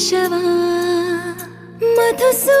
केशवा मधुसूदना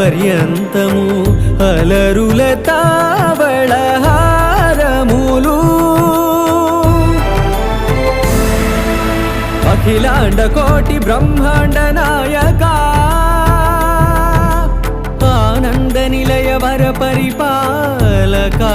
పర్యంతము అలరుల తావళహారములు. అఖిలాండ కోటి బ్రహ్మాండ నాయక ఆనంద నిలయ వర పరిపాలకా.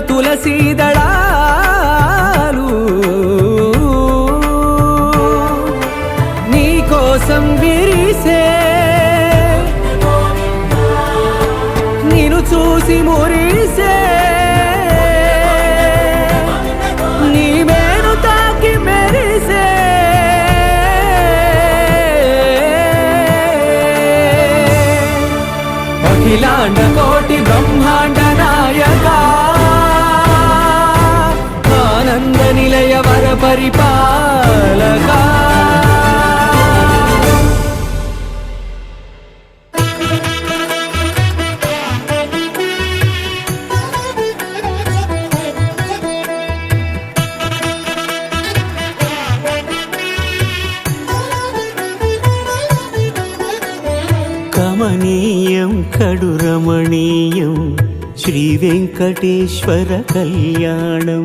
ತುಳಸಿದಳಾ పరిపాలక. కమనీయం కడురమణీయం శ్రీ వెంకటేశ్వర కళ్యాణం.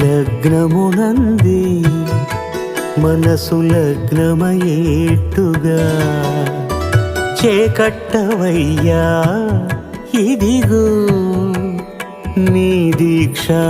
లగ్నమునంది మనసు లగ్నమయేట్టుగా చేకట్టవయ్యా ఇదిగో నీ దీక్షా